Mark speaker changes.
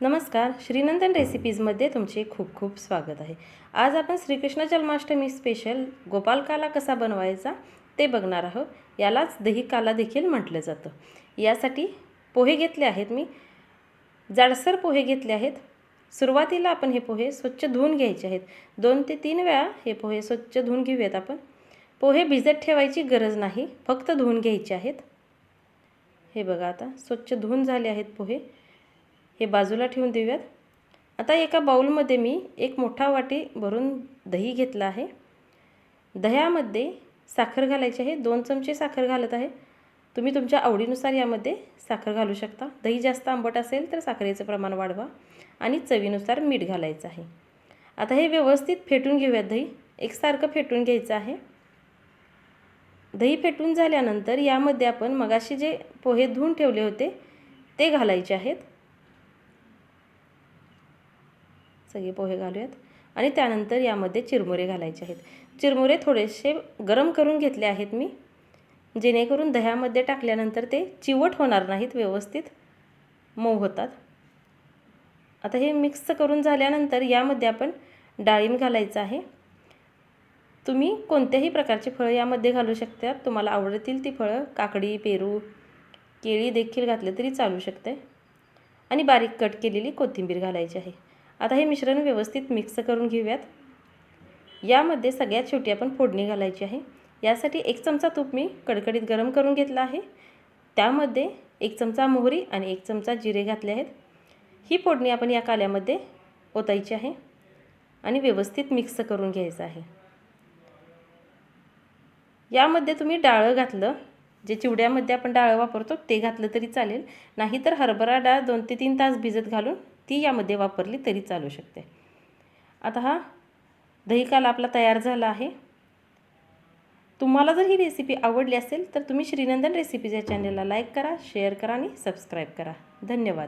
Speaker 1: नमस्कार श्रीनंदन रेसिपीजमध्ये तुमचे खूप खूप स्वागत आहे. आज आपण श्रीकृष्ण जन्माष्टमी स्पेशल गोपाल काला कसा बनवायचा ते बघणार आहोत. यालाच दही काला देखील म्हटलं जातं. यासाठी पोहे घेतले आहेत मी. जाडसर पोहे घेतले आहेत. सुरुवातीला आपण हे पोहे स्वच्छ धुवून घ्यायचे आहेत. दोन ते तीन वेळा हे पोहे स्वच्छ धुवून घेऊयात आपण. पोहे भिजत ठेवायची गरज नाही फक्त धुवून घ्यायचे आहेत. हे बघा आता स्वच्छ धुवून झाले आहेत पोहे. हे बाजूला ठेवून देऊयात. आता एका बाऊलमध्ये मी एक मोठा वाटी भरून दही घेतला आहे. दह्यामध्ये साखर घालायची आहे. दोन चमचे साखर घालत आहे. तुम्ही तुमच्या आवडीनुसार यामध्ये साखर घालू शकता. दही जास्त आंबट असेल तर साखरेचं प्रमाण वाढवा आणि चवीनुसार मीठ घालायचं आहे. आता हे व्यवस्थित फेटून घेऊयात दही. एकसारखं फेटून घ्यायचं आहे. दही फेटून झाल्यानंतर यामध्ये आपण मगाशी जे पोहे धुवून ठेवले होते ते घालायचे आहेत. सगळे पोहे घालूयात. आणि त्यानंतर यामध्ये चिरमुरे घालायचे आहेत. चिरमुरे थोडेसे गरम करून घेतले आहेत मी. जेणेकरून दह्यामध्ये टाकल्यानंतर ते चिवट होणार नाहीत व्यवस्थित मऊ होतात. आता हे मिक्स करून झाल्यानंतर यामध्ये आपण डाळिंब घालायचं आहे. तुम्ही कोणत्याही प्रकारची फळं यामध्ये घालू शकता. तुम्हाला आवडतील ती फळं काकडी पेरू केळी देखील घातले तरी चालू शकते. आणि बारीक कट केलेली कोथिंबीर घालायची आहे. आता हे मिश्रण व्यवस्थित मिक्स करून घेऊयात. यामध्ये सगळ्यात शेवटी आपण फोडणी घालायची आहे. यासाठी एक चमचा तूप मी कडकडीत गरम करून घेतला आहे. त्यामध्ये एक चमचा मोहरी आणि एक चमचा जिरे घातले आहेत. ही फोडणी आपण या काल्यामध्ये ओतायची आहे आणि व्यवस्थित मिक्स करून घ्यायचं आहे. यामध्ये तुम्ही डाळं घातलं जे चिवड्यामध्ये आपण डाळं वापरतो ते घातलं तरी चालेल. नाहीतर हरभरा डाळ दोन ते तीन तास भिजत घालून ती यामध्ये वापरली तरी चालू शकते. आता हा दहीकाला आपला तयार झाला आहे. तुम्हाला जर ही रेसिपी आवडली असेल तर तुम्ही श्रीनंदन रेसिपीच्या चॅनलला लाईक करा शेअर करा आणि सबस्क्राईब करा. धन्यवाद.